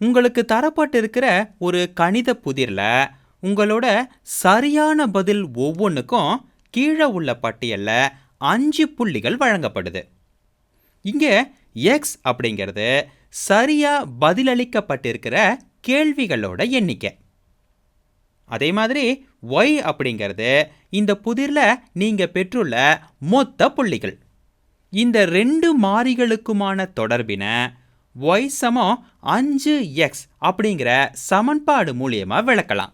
உங்களுக்கு தரப்பட்டிருக்கிற ஒரு கணித புதிரில் உங்களோட சரியான பதில் ஒவ்வொன்றுக்கும் கீழே உள்ள பட்டியலில் அஞ்சு புள்ளிகள் வழங்கப்படுது. இங்கே எக்ஸ் அப்படிங்கிறது சரியாக பதிலளிக்கப்பட்டிருக்கிற கேள்விகளோட எண்ணிக்கை. அதே மாதிரி ஒய் அப்படிங்கிறது இந்த புதிரில் நீங்கள் பெற்றுள்ள மொத்த புள்ளிகள். இந்த ரெண்டு மாறிகளுக்குமான தொடர்பினை ஒய் சமம் அஞ்சு எக்ஸ் அப்படிங்கிற சமன்பாடு மூலியமாக விளக்கலாம்.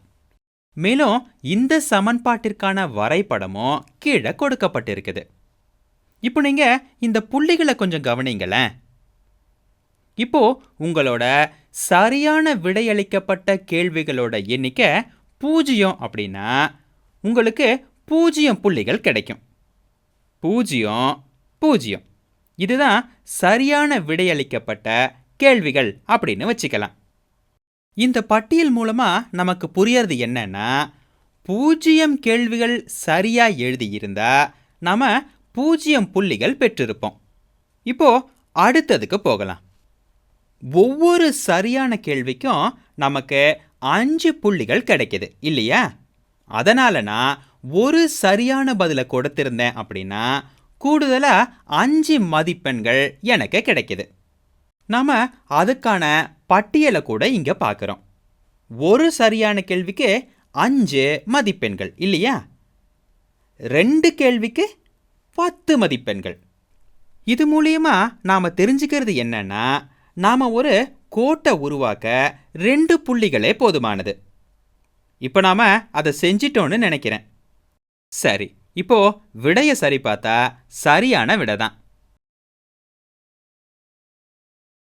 மேலும் இந்த சமன்பாட்டிற்கான வரைபடமும் கீழே கொடுக்கப்பட்டிருக்குது. இப்போ நீங்கள் இந்த புள்ளிகளை கொஞ்சம் கவனிங்களேன். இப்போ உங்களோட சரியான விடையளிக்கப்பட்ட கேள்விகளோட எண்ணிக்கை பூஜ்ஜியம் அப்படின்னா உங்களுக்கு பூஜ்ஜியம் புள்ளிகள் கிடைக்கும். பூஜ்ஜியம் பூஜ்ஜியம். இதுதான் சரியான விடையளிக்கப்பட்ட கேள்விகள் அப்படின்னு வச்சுக்கலாம். இந்த பட்டியல் மூலமா நமக்கு புரியறது என்னன்னா பூஜ்ஜியம் கேள்விகள் சரியா எழுதியிருந்தா நம்ம பூஜ்ஜியம் புள்ளிகள் பெற்றிருப்போம். இப்போ அடுத்ததுக்கு போகலாம். ஒவ்வொரு சரியான கேள்விக்கும் நமக்கு அஞ்சு புள்ளிகள் கிடைக்குது இல்லையா? அதனால நான் ஒரு சரியான பதிலை கொடுத்திருந்தேன் அப்படின்னா கூடுதலாக அஞ்சு மதிப்பெண்கள் எனக்கு கிடைக்குது. நாம் அதுக்கான பட்டியலை கூட இங்கே பார்க்குறோம் ஒரு சரியான கேள்விக்கு அஞ்சு மதிப்பெண்கள் இல்லையா? ரெண்டு கேள்விக்கு பத்து மதிப்பெண்கள். இது மூலியமாக நாம் தெரிஞ்சுக்கிறது என்னன்னா நாம் ஒரு கோட்டை உருவாக்க ரெண்டு புள்ளிகளே போதுமானது. இப்போ நாம் அதை செஞ்சிட்டோன்னு நினைக்கிறேன். சரி. இப்போ விடையை சரி பார்த்தா சரியான விடை தான்